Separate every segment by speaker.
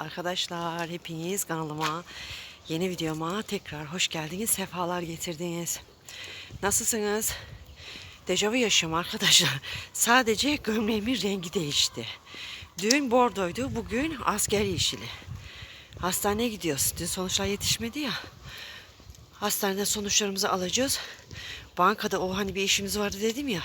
Speaker 1: Arkadaşlar hepiniz kanalıma yeni videoma tekrar hoş geldiniz. Sefalar getirdiniz. Nasılsınız? Dejavu yaşıyorum arkadaşlar. Sadece gömleğimin rengi değişti. Dün bordoydu, bugün asker yeşili. Hastaneye gidiyoruz. Dün sonuçlar yetişmedi ya. Hastanede sonuçlarımızı alacağız. Bankada o hani bir işimiz vardı dedim ya.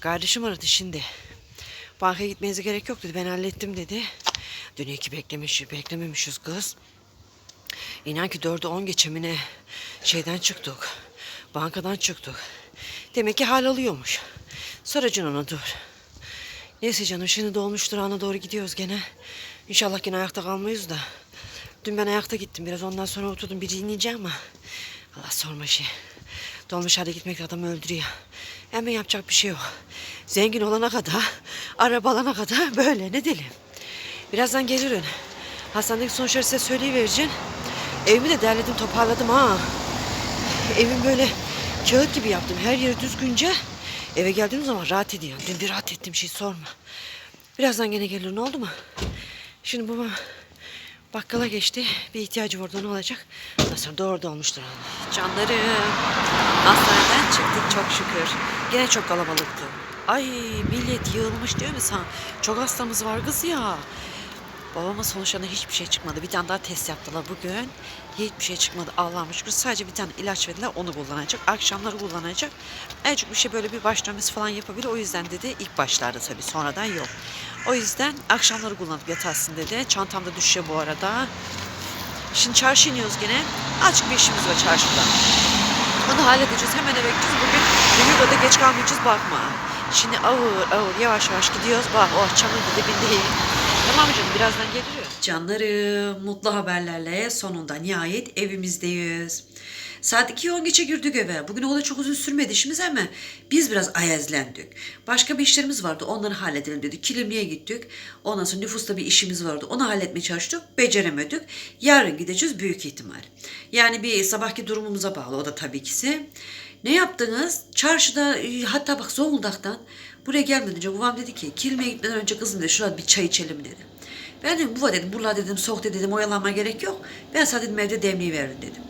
Speaker 1: Kardeşim aradı şimdi. Bankaya gitmenize gerek yok dedi. Ben hallettim dedi. Dün iki beklemiş, beklememişiz kız. İnan ki dördü on geçemine şeyden çıktık. Bankadan çıktık. Demek ki hal alıyormuş. Soracaksın ona dur. Neyse canım şimdi dolmuş durağına doğru gidiyoruz gene. İnşallah gene ayakta kalmayız da. Dün ben ayakta gittim biraz ondan sonra oturdum bir dinleyeceğim ama. Allah sorma şey. Dolmuş hale gitmek adamı öldürüyor. Hemen yapacak bir şey yok. Zengin olana kadar, araba alana kadar böyle ne diyelim. Birazdan gelirim. Hastanedeki sonuçları size söyleyivereceğim. Evimi de derledim toparladım ha. Evim böyle kağıt gibi yaptım. Her yeri düzgünce. Eve geldiğim zaman rahat ediyorum. Dün bir rahat ettim şey sorma. Birazdan gene gelir oldu mu? Şimdi babam bakkala geçti. Bir ihtiyacı vardı ne olacak? Ondan sonra doğru dolmuştur. Canlarım. Hastaneden çıktık çok şükür. Gene çok kalabalıktı. Ay millet yığılmış diyor mu sen? Çok hastamız var kız ya. Babama sonuçlarında hiçbir şey çıkmadı. Bir tane daha test yaptılar bugün. Hiçbir şey çıkmadı. Allah'ım şükür. Sadece bir tane ilaç verdiler. Onu kullanacak. Akşamları kullanacak. Azıcık bir şey böyle bir baş dönmesi falan yapabilir. O yüzden dedi ilk başlarda tabii. Sonradan yok. O yüzden akşamları kullanıp yatarsın dedi. Çantamda düşüyor bu arada. Şimdi çarşı iniyoruz gene. Açık bir işimiz var çarşıda. Onu halledeceğiz. Hemen eve gideceğiz. Bugün Demirgo'da geç kalmayacağız bakma. Şimdi ağır ağır yavaş yavaş gidiyoruz. Bak oh çamur dibindeyim. Tamam canım birazdan geliyor. Canlarım mutlu haberlerle sonunda nihayet evimizdeyiz. Saat 2'ye 10 geçe girdik eve. Bugün o çok uzun sürmedi işimiz ama biz biraz ayazlendik. Başka bir işlerimiz vardı onları halledelim dedik. Kilimliğe gittik. Ondan sonra nüfusta bir işimiz vardı. Onu halletmeye çalıştık. Beceremedik. Yarın gideceğiz büyük ihtimal. Yani bir sabahki durumumuza bağlı o da tabii kisi. Ne yaptınız? Çarşıda e, hatta bak Zonguldak'tan buraya gelmeden önce babam dedi ki Kilimliğe gitmeden önce kızım dedi şurada bir çay içelim dedi. Ben dedim baba dedim buralar dedim soğuk dedim oyalanma gerek yok. Ben sana dedim evde demliği verin dedim.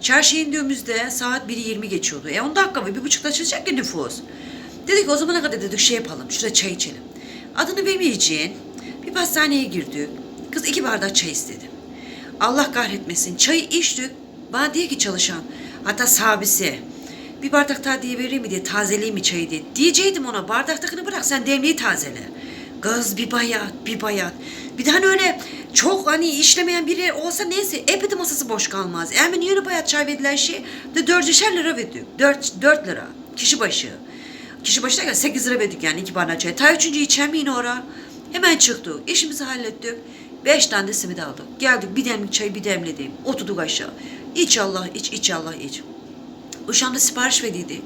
Speaker 1: Çarşıya indiğimizde saat 1'i 20 geçiyordu. E 10 dakika mı? Bir buçukta açılacak ki nüfus. Dedik o zamana kadar dedik şey yapalım. Şurada çay içelim. Adını vermeyeceğin bir pastaneye girdik. Kız iki bardak çay istedi. Allah kahretmesin. Çayı içtik. Bana diye ki çalışan. Hatta sabisi. Bir bardak daha diye vereyim mi diye tazeleyeyim mi çayı diye. Diyeceydim ona bardaktakini bırak sen demliği tazele. Kız bir bayat bir bayat. Bir de öyle çok hani işlemeyen biri olsa neyse epey masası boş kalmaz. Hemen yeni bayat çay verilen şey de dördüşer lira verdik. Dört, dört lira kişi başı. Kişi başı da 8 lira verdik yani iki bardak çay. Ta üçüncü içem yine ora. Hemen çıktık. İşimizi hallettik. Beş tane de simit aldık. Geldik bir demlik çay bir demledim. Oturduk aşağı. İç Allah iç iç Allah iç. Uşam da sipariş verdiydi.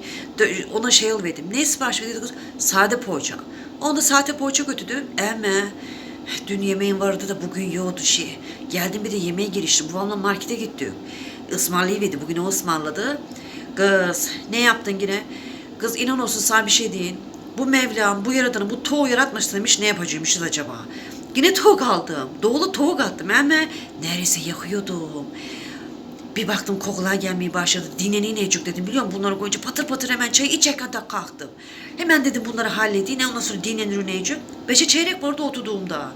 Speaker 1: Ona şey verdim. Ne sipariş verdiydi? Sade poğaça. Onda sade poğaça götürdüm. Eme. Dün yemeğin vardı da bugün yoktu şey. Geldim bir de yemeğe giriştim. Babamla markete gittim. Ismarlayıverdi. Bugün o ısmarladı. Kız ne yaptın yine? Kız inan olsun sana bir şey deyin. Bu Mevlam bu yaradanı bu toğu yaratmış demiş ne yapacakmışız acaba? Yine tavuk aldım. Doğulu tavuk attım ama neredeyse yakıyordum. Bir baktım kokular gelmeye başladı. Dineni necuk dedim biliyor musun? Bunları koyunca patır patır hemen çayı içe kadar kalktım. Hemen dedim bunları halledeyim. Ondan sonra dinlenir necuk. Beşe çeyrek vardı oturduğumda.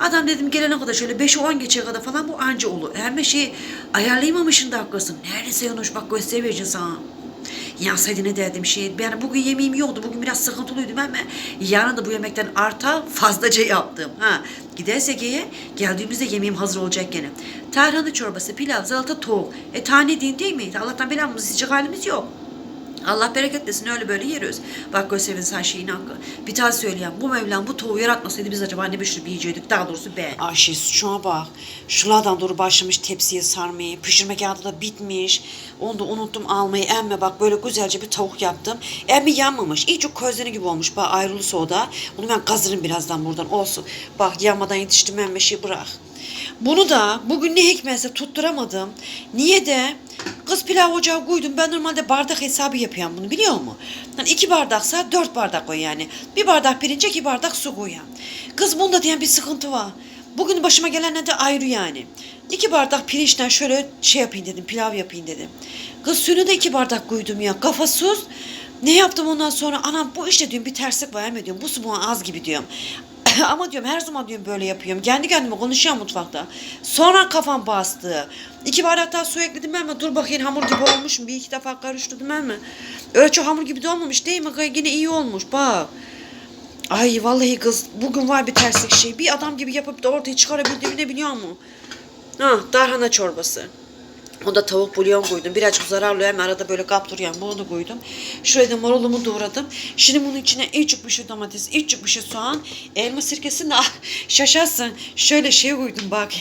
Speaker 1: Adam dedim gelene kadar şöyle beşe on geçe kadar falan bu anca olur. Hemen şey ayarlayamamışsın dakikasını. Neredeyse yanlış bak göstereceğim sana. Yansaydı ne derdim şey. Yani bugün yemeğim yoktu. Bugün biraz sıkıntılıydım ama yarın da bu yemekten arta fazlaca yaptım. Ha. Gidersek eğer geldiğimizde yemeğim hazır olacak gene. Tarhana çorbası, pilav, salata, tavuk. E tane din değil mi? Allah'tan belamızı isteyecek halimiz yok. Allah bereket versin öyle böyle yeriyoruz. Bak gösterin sen şeyin hakkı. Bir tane söyleyeyim. Bu Mevlam bu tavuğu yaratmasaydı biz acaba ne sürü yiyecektik. Daha doğrusu ben. Ayşe şuna bak. Şuradan doğru başlamış tepsiye sarmayı. Pişirme kağıdı da bitmiş. Onu da unuttum almayı. Emme bak böyle güzelce bir tavuk yaptım. Emmi yanmamış. İyice közleri gibi olmuş. Bak ayrılı soda. Bunu ben kazırım birazdan buradan. Olsun. Bak yanmadan yetiştim emme şey bırak. Bunu da bugün ne hikmetse tutturamadım. Niye de kız pilav ocağı koydum. Ben normalde bardak hesabı yapıyorum bunu biliyor musun? Yani iki bardaksa dört bardak koy yani. Bir bardak pirince iki bardak su koyuyorum. Kız bunda diyen bir sıkıntı var. Bugün başıma gelenler de ayrı yani. İki bardak pirinçten şöyle şey yapayım dedim, pilav yapayım dedim. Kız suyunu da iki bardak koydum ya, kafasız. Ne yaptım ondan sonra? Anam bu işte diyorum bir terslik var mı diyorum. Bu su bana az gibi diyorum. Ama diyorum her zaman diyorum böyle yapıyorum. Kendi kendime konuşuyorum mutfakta. Sonra kafam bastı. İki bardak daha su ekledim mi? Dur bakayım hamur gibi olmuş mu? Bir iki defa karıştırdım mi? Öyle çok hamur gibi de olmamış değil mi? Yine iyi olmuş bak. Ay vallahi kız bugün var bir terslik şey. Bir adam gibi yapıp da ortaya çıkarabildiğimi ne biliyor musun? Ha, darhana çorbası. Onda tavuk bulyon koydum. Birazcık zararlı hem arada böyle kaptırıyorum. Bunu da koydum. Şuraya da marulumu doğradım. Şimdi bunun içine içik bir şey domates, içik bir şey soğan, elma sirkesini de ah, şaşarsın. Şöyle şey koydum bak.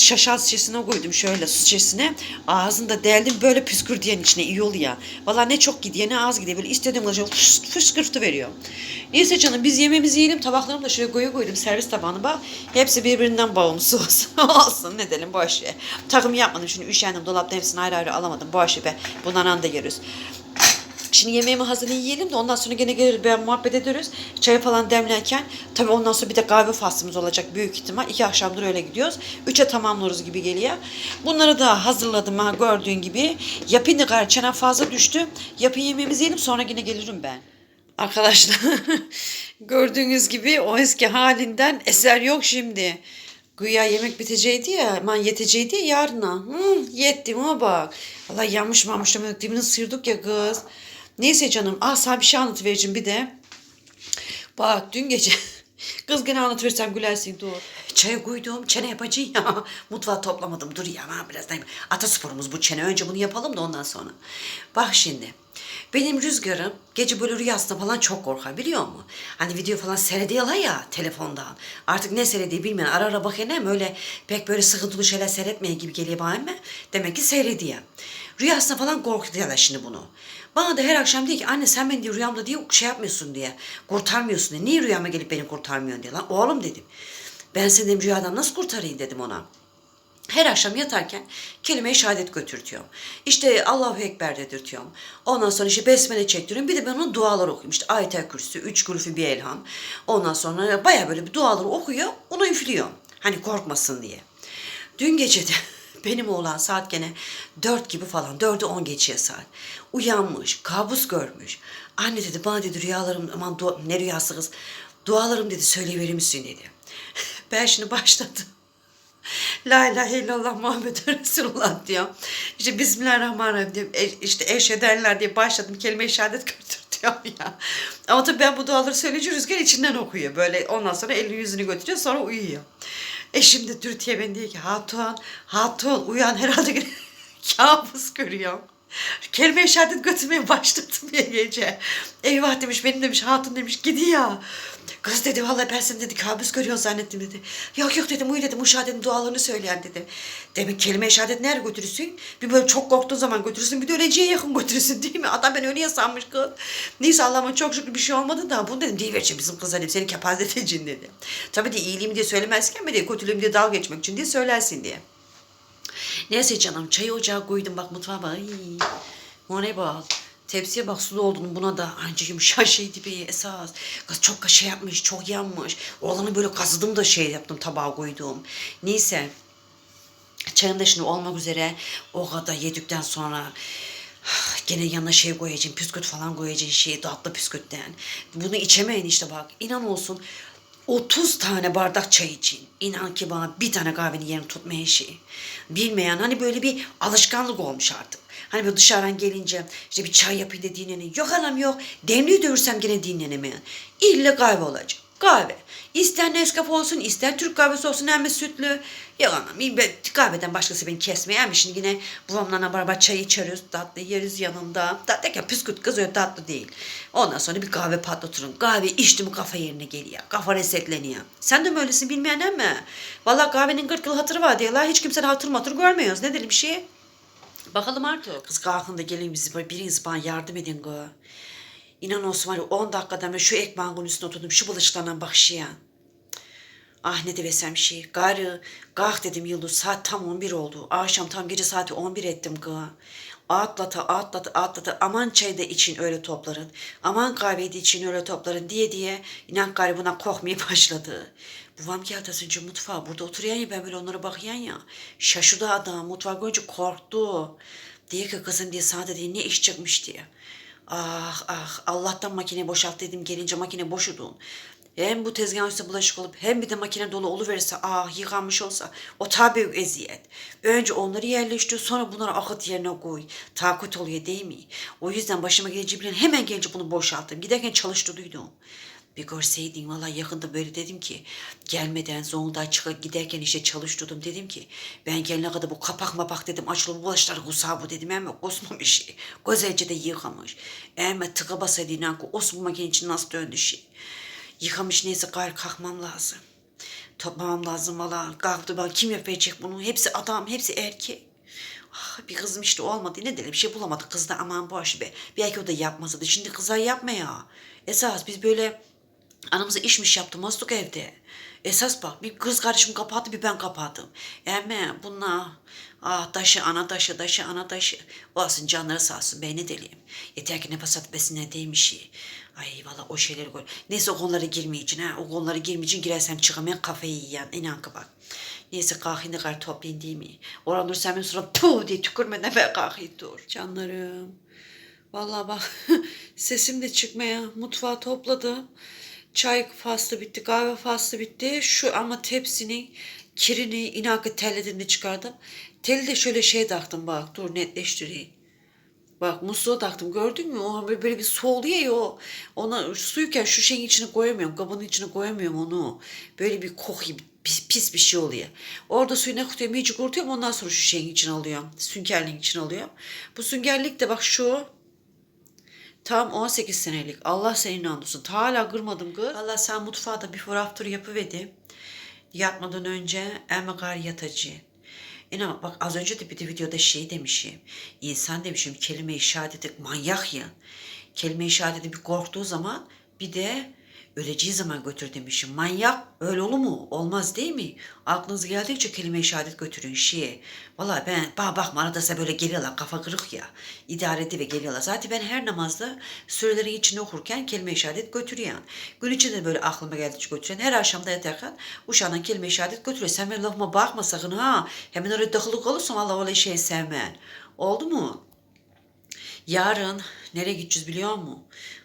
Speaker 1: Şaşal şişesine koydum şöyle su şişesine. Ağzında deldim böyle püskür içine iyi oluyor. Valla ne çok gidiyor ne az gidiyor. Böyle istediğim kadar fıskırtı veriyor. Neyse canım biz yemeğimizi yiyelim. Tabaklarımı da şuraya koyu koydum servis tabağına bak. Hepsi birbirinden bağımsız olsun. ne diyelim boş ver. Takım yapmadım şimdi üşendim. Dolapta hepsini ayrı ayrı alamadım. Boş ver be. Bundan anda yeriz. Şimdi yemeğimi hazırlayıp yiyelim de ondan sonra gene gelir ben muhabbet ederiz. Çayı falan demlerken tabii ondan sonra bir de kahve faslımız olacak büyük ihtimal. İki akşamdır öyle gidiyoruz. Üçe tamamlarız gibi geliyor. Bunları da hazırladım ha gördüğün gibi. Yapayım da çenem fazla düştü. Yapayım yemeğimizi yiyelim sonra yine gelirim ben. Arkadaşlar gördüğünüz gibi o eski halinden eser yok şimdi. Güya yemek biteceydi ya, aman yeteceydi ya yarına. Hı, yetti mi bak. Valla yanmış mamış dibini sıyırdık ya kız. Neyse canım, ah sana bir şey anlatıvereceğim bir de. Bak dün gece kız gene anlatıversem gülersin dur. Çaya koydum, çene yapacağım ya. Mutfağı toplamadım, dur ya ama birazdan. Atasporumuz bu çene, önce bunu yapalım da ondan sonra. Bak şimdi. Benim rüzgarım gece böyle rüyasında falan çok korkar biliyor musun? Hani video falan seyrediyorlar ya telefondan. Artık ne seyrediği bilmiyorum. Ara ara bakayım öyle pek böyle sıkıntılı şeyler seyretmeye gibi geliyor bana demek ki seyrediyor. Rüyasında falan korkutuyorlar şimdi bunu. Bana da her akşam diyor ki anne sen beni diyor rüyamda diye şey yapmıyorsun diye. Kurtarmıyorsun diye. Niye rüyama gelip beni kurtarmıyorsun diye. Lan oğlum dedim. Ben seni rüyadan nasıl kurtarayım dedim ona. Her akşam yatarken kelime-i şehadet götürtüyorum. İşte Allahu Ekber dedirtiyorum. Ondan sonra işte besmele çektiriyorum. Bir de ben onun duaları okuyorum. İşte Ayet-el Kürsü, üç kurufu bir elham. Ondan sonra baya böyle bir duaları okuyor. Onu üflüyorum. Hani korkmasın diye. Dün gece de benim oğlan saat gene dört gibi falan, dördü on geçiyor saat. Uyanmış, kabus görmüş. Anne dedi bana dedi rüyalarım, aman dua, ne rüyası kız. Dualarım dedi söyleyiverir misin dedi. Ben şimdi başladım. La ilahe illallah Muhammed Resulullah diyor. İşte Bismillahirrahmanirrahim diyor. E, işte eşhederler diye başladım. Kelime-i şehadet götürtüyorum ya. Ama tabii ben bu duaları söyleyince Rüzgar içinden okuyor. Böyle ondan sonra elini yüzünü götürüyor sonra uyuyor. E şimdi Dürtüye ben diyor ki Hatun, Hatun uyan herhalde kabus görüyorum. Kelime-i şehadet götürmeye başladım ya gece. Eyvah demiş benim demiş hatun demiş gidiyor. Kız dedi vallahi ben seni dedi kabus görüyorsun zannettim dedi. Yok yok dedim uyu dedim uşağı dedim dualarını söyleyen dedim. Demek kelime-i şehadet nerede götürürsün? Bir böyle çok korktuğun zaman götürürsün bir de öleceğe yakın götürürsün değil mi? Adam ben öyle sanmış kız. Neyse Allah'ıma çok şükür bir şey olmadı da bunu dedim deyivereceğim bizim kız dedim seni kepaze edeceğim dedi. Tabii de iyiliğimi diye söylemezken bir de kötülüğümü diye dalga geçmek için diye söylersin diye. Neyse canım çayı ocağa koydum bak mutfağa bak. Ay, o ne bak. Tepsiye bak sulu olduğunu buna da anca yumuşak şey dibi esas. Kız çok şey yapmış çok yanmış. Oğlanı böyle kazıdım da şey yaptım tabağa koydum. Neyse. Çayım da şimdi olmak üzere o kadar yedikten sonra gene yanına şey koyacağım, püsküt falan koyacağım şey tatlı püskütten. Bunu içemeyin işte bak. inan olsun 30 tane bardak çay için. İnan ki bana bir tane kahvenin yerini tutmayan şey. Bilmeyen hani böyle bir alışkanlık olmuş artık. Hani böyle dışarıdan gelince işte bir çay yapayım da dinlenin. Yok anam yok. Demliği dövürsem gene dinlenemeyen. İlle kahve olacak. Kahve. İster Nescafe olsun, ister Türk kahvesi olsun hem de sütlü. Yok anam, kahveden başkası beni kesmeyen mi? Şimdi yine babamla beraber çay içeriz, tatlı yeriz yanında. Tatlı derken püskürt kız öyle tatlı değil. Ondan sonra bir kahve patlatırım. Kahve içti mi kafa yerine geliyor. Kafa resetleniyor. Sen de mi öylesin bilmeyen mi? Vallahi kahvenin 40 yıl hatırı var diyorlar. Hiç kimsenin hatır matır görmüyoruz. Ne dedim bir şey? Bakalım artık. Kız kalkın da gelin bizi biriniz bana yardım edin gı. İnan ya 10 dakikada ben şu ekmeğin üstüne oturdum şu bulaşıklardan bakışıyan. Ah ne de desem şey. Garı, kalk dedim Yıldız saat tam 11 oldu. Akşam tam gece saati 11 ettim gı. Atlata atlata atlata aman çay da için öyle topların. Aman kahveyi de için öyle topların diye diye inan gari buna korkmaya başladı. Babam geltasınca mutfağa burada oturuyan ya ben böyle onlara bakıyan ya. Şaşırdı adam mutfağa görünce korktu. Diye ki kızım diye sana dedi ne iş çıkmış diye. Ah ah Allah'tan makine boşalt dedim gelince makine boşudun. Hem bu tezgahın üstüne bulaşık olup hem bir de makine dolu oluverirse ah yıkanmış olsa o tabi eziyet. Önce onları yerleştir sonra bunları akıt yerine koy. Takut oluyor değil mi? O yüzden başıma geleceği bilen hemen gelince bunu boşalttım. Giderken çalıştırdım. Bir görseydin valla yakında böyle dedim ki gelmeden Zonguldak'a çıkıp giderken işte çalıştırdım dedim ki ben gelene kadar bu kapak mapak dedim açılıp bulaşları kusağı bu dedim ama kusmamış şey. Güzelce de yıkamış. Ama tıka basaydı inan ki makine için nasıl döndü şey. Yıkamış neyse gayrı kalkmam lazım. Toplamam lazım valla. Kalktı ben kim yapacak bunu? Hepsi adam, hepsi erkek. Ah, bir kızım işte olmadı. Ne dedim bir şey bulamadık kızda aman boş be. Belki o da yapmasaydı. Şimdi kızlar yapma ya. Esas biz böyle anamıza işmiş yaptırmazdık evde. Esas bak bir kız kardeşim kapattı bir ben kapattım. Emme bunlar ah taşı ana taşı taşı ana taşı. Olsun canları sağ olsun ben ne deliyim. Yeter ki nefes atmasına değmiş. Ay valla o şeyleri gör. Neyse o konulara girmeyeceksin ha. O konulara girmeyeceksin girersen çıkamayan kafayı yiyen. İnan ki bak. Neyse kalkayım da gari toplayayım değil mi? Orhan dur sen sonra tuh diye tükürmeden ben kalkayım dur. Canlarım. Vallahi bak sesim de çıkmaya mutfağı topladım. Çay faslı bitti, kahve faslı bitti. Şu ama tepsinin kirini inakı telledim çıkardım. Teli de şöyle şey taktım bak dur netleştireyim. Bak musluğa taktım gördün mü? O böyle, bir su oluyor ya o. Ona suyken şu şeyin içine koyamıyorum. Kabının içine koyamıyorum onu. Böyle bir koku gibi pis, pis bir şey oluyor. Orada suyuna kutuyorum iyice kurutuyorum ondan sonra şu şeyin içine alıyorum. Süngerliğin içine alıyorum. Bu süngerlik de bak şu Tam 18 senelik. Allah seni inandırsın. Ta hala kırmadım kız. Allah sen mutfağa da fotoğraf turu yapıverdi. Yatmadan önce elme gar yatacı. İnan bak az önce de bir de videoda şey demişim. İnsan demişim kelime-i şehadeti manyak ya. Kelime-i şehadeti bir korktuğu zaman bir de öleceği zaman götür demişim. Manyak öyle olur mu? Olmaz değil mi? Aklınız geldikçe kelime-i şehadet götürün şeye. Valla ben bana bakma arada size böyle geliyorlar kafa kırık ya. İdare ve geliyorlar. Zaten ben her namazda sürelerin içinde okurken kelime-i şehadet götürüyen. Gün içinde böyle aklıma geldikçe götüren. Her akşamda yatarken uşağından kelime-i şehadet götürüyor. Sen benim lafıma bakma sakın ha. Hemen oraya takılık olursan Allah öyle şey sevmen. Oldu mu? Yarın nereye gideceğiz biliyor musun?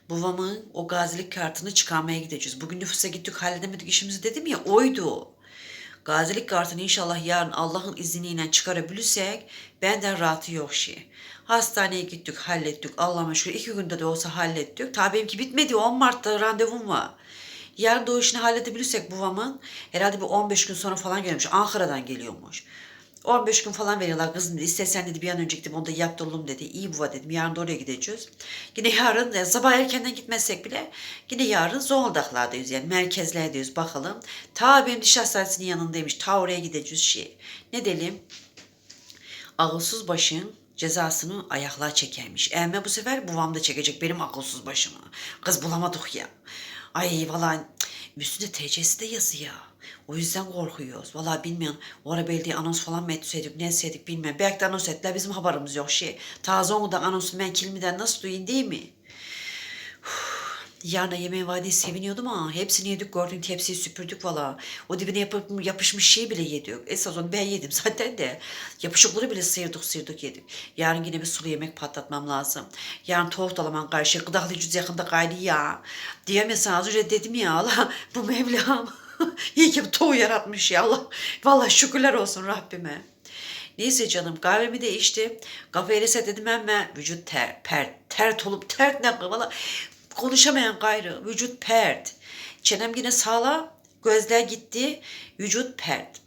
Speaker 1: Babamın o gazilik kartını çıkarmaya gideceğiz. Bugün nüfusa gittik halledemedik işimizi dedim ya oydu. Gazilik kartını inşallah yarın Allah'ın izniyle çıkarabilirsek benden rahatı yok şey. Hastaneye gittik hallettik Allah'ıma şükür iki günde de olsa hallettik. Tabii benimki bitmedi 10 Mart'ta randevum var. Yarın işini halledebilirsek babamın herhalde bir 15 gün sonra falan gelmiş. Ankara'dan geliyormuş. 15 gün falan veriyorlar kızım dedi. İstersen dedi bir an önce gidip onu da yaptıralım dedi. İyi baba dedim. Yarın da oraya gideceğiz. Yine yarın yani sabah erkenden gitmezsek bile yine yarın Zonguldak'lardayız yani merkezlerdeyiz bakalım. Ta benim diş hastanesinin yanındaymış. Ta oraya gideceğiz şey. Ne diyelim? Ağılsız başın cezasını ayaklığa çekermiş. Emme bu sefer babam da çekecek benim akılsız başımı. Kız bulamadık ya. Ay vallahi üstünde TC'si de yazıyor. O yüzden korkuyoruz. Vallahi bilmiyorum. O ara belediye anons falan mı etseydik, ne etseydik bilmiyorum. Belki de anons ettiler, bizim haberimiz yok şey. Taze Zonguldak anonsu ben kilmiden nasıl duyayım değil mi? Yarına yemeğe vadiyi seviniyordum ama hepsini yedik gördüğün tepsiyi süpürdük valla. O dibine yapıp, yapışmış şey bile yedik. Esas onu ben yedim zaten de. Yapışıkları bile sıyırdık sıyırdık yedik. Yarın yine bir sulu yemek patlatmam lazım. Yarın tavuk dalaman karşı gıdaklayıcız yakında kaydı ya. Diyemezsen az önce dedim ya Allah bu Mevlam. İyi ki bu yaratmış ya Allah. Vallahi şükürler olsun Rabbime. Neyse canım kahvemi de içtim. Kafayı set dedim ama vücut ter, per, tert olup tert ne valla konuşamayan gayrı vücut pert. Çenem yine sağla gözler gitti vücut pert.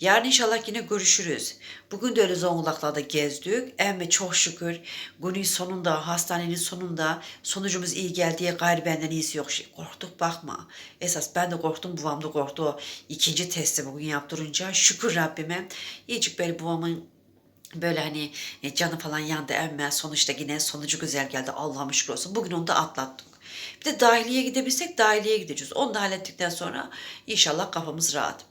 Speaker 1: Yarın inşallah yine görüşürüz. Bugün de öyle Zonguldak'ta gezdik. Emme çok şükür günün sonunda, hastanenin sonunda sonucumuz iyi geldi diye gayrı benden iyisi yok. Şey, korktuk bakma. Esas ben de korktum, babam da korktu. O ikinci testi bugün yaptırınca şükür Rabbime. İyicik böyle babamın böyle hani e, canı falan yandı emme sonuçta yine sonucu güzel geldi Allah'a şükür olsun. Bugün onu da atlattık. Bir de dahiliye gidebilsek dahiliye gideceğiz. Onu da hallettikten sonra inşallah kafamız rahat.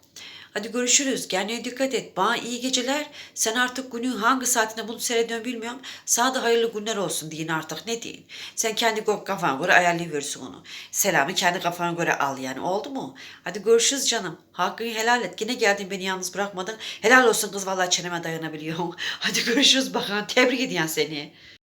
Speaker 2: Hadi görüşürüz. Kendine dikkat et. Bana iyi geceler. Sen artık günün hangi saatinde bunu seyrediyorsun bilmiyorum. Sana da hayırlı günler olsun deyin artık. Ne deyin? Sen kendi kafana göre ayarlayıverirsin onu. Selamı kendi kafana göre al yani. Oldu mu? Hadi görüşürüz canım. Hakkını helal et. Yine geldin beni yalnız bırakmadın. Helal olsun kız vallahi çeneme dayanabiliyorsun. Hadi görüşürüz bakalım. Tebrik ediyorum seni.